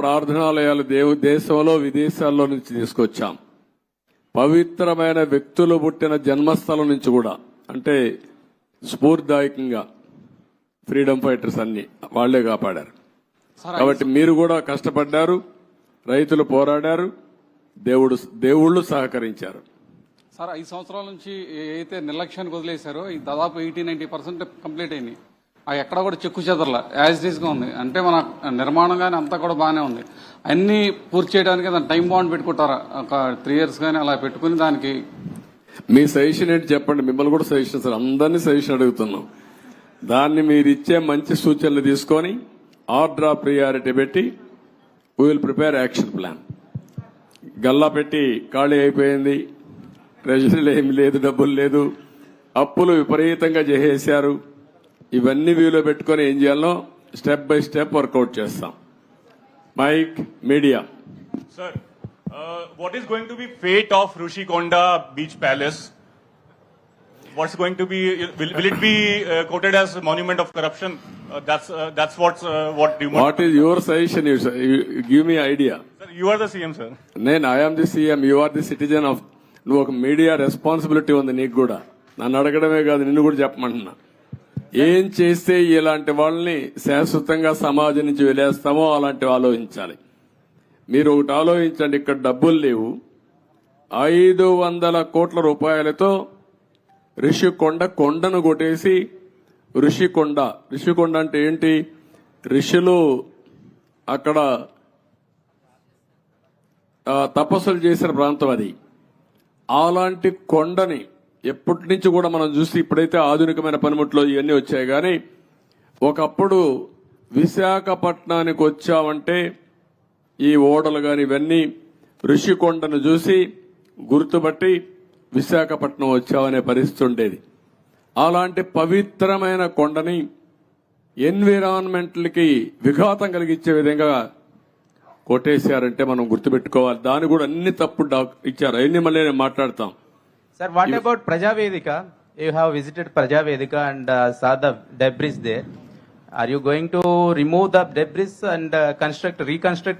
ప్రార్థనాలయాలు దేవు దేశంలో విదేశాల్లో నుంచి తీసుకొచ్చాం. పవిత్రమైన వ్యక్తులు పుట్టిన జన్మస్థలం నుంచి కూడా అంటే స్ఫూర్తిదాయకంగా ఫ్రీడమ్ ఫైటర్స్ అన్ని వాళ్ళే కాపాడారు. కాబట్టి మీరు కూడా కష్టపడ్డారు రైతులు పోరాడారు దేవుడు దేవుళ్ళు సహకరించారు. సార్ ఐదు సంవత్సరాల నుంచి ఏదైతే నిర్లక్ష్యానికి వదిలేశారో ఈ దాదాపు ఎయిటీ నైన్టీ పర్సెంట్ కంప్లీట్ అయింది. ఎక్కడ కూడా చెక్కు చెదరల. యాజ్గా ఉంది. అంటే మన నిర్మాణం కానీ అంతా కూడా బాగానే ఉంది. అన్ని పూర్తి చేయడానికి దాని టైం బాండ్ పెట్టుకుంటారా? ఒక త్రీ ఇయర్స్ కానీ అలా పెట్టుకుని దానికి మీ సజెషన్ ఏంటి చెప్పండి. మిమ్మల్ని కూడా సజెషన్ సార్. అందరినీ సజెషన్ అడుగుతున్నాం. దాన్ని మీరు ఇచ్చే మంచి సూచనలు తీసుకొని ఆర్డర్ ఆఫ్ ప్రియారిటీ పెట్టి we will prepare action plan Galla పెట్టి ఖాళీ అయిపోయింది. ట్రెజరీలో ఏమి లేదు డబ్బులు లేదు. అప్పులు విపరీతంగా చేసేశారు. ఇవన్నీ వ్యూలో పెట్టుకొని ఏం చేయాలో స్టెప్ బై స్టెప్ వర్కౌట్ చేస్తాం. Mike media. Sir what is going to be fate of Rushikonda beach palace what's going to be will it be quoted as monument of corruption that's that's what what is your suggestion you give me idea you are the CM sir నేను I'm the CM you are the citizen of నువ్వు ఒక media responsibility ఉంది నీకు కూడా. నన్ను అడగడమే కాదు నిన్ను కూడా చెప్పమంటున్నా. ఏం చేస్తే ఇలాంటి వాళ్ళని శాశ్వతంగా సమాజం నుంచి వెళ్ళేస్తామో అలాంటివి ఆలోచించాలి. మీరు ఒకటి ఆలోచించండి ఇక్కడ డబ్బులు లేవు. ఐదు వందల కోట్ల రూపాయలతో ఋషికొండ కొండను కొట్టేసి ఋషికొండ. ఋషికొండ అంటే ఏంటి? ఋషులు అక్కడ తపస్సులు చేసిన ప్రాంతం అది. అలాంటి కొండని ఎప్పటి నుంచి కూడా మనం చూసి ఇప్పుడైతే ఆధునికమైన పనిముట్లు ఇవన్నీ వచ్చాయి. కానీ ఒకప్పుడు విశాఖపట్నానికి వచ్చామంటే ఈ ఓడలు కానీ ఇవన్నీ ఋషికొండను చూసి గుర్తుపట్టి విశాఖపట్నం వచ్చామనే పరిస్థితి ఉండేది. అలాంటి పవిత్రమైన కొండని ఎన్విరాన్మెంట్లకి విఘాతం కలిగించే విధంగా కొట్టేశారంటే మనం గుర్తుపెట్టుకోవాలి. దాని కూడా అన్ని తప్పుడు డాక్ ఇచ్చారు. అన్ని మళ్ళీ మాట్లాడతాం. Sir, what about Prajavedika? You have visited Prajavedika and uh, saw the debris there. Are you going to remove the debris and uh, construct, reconstruct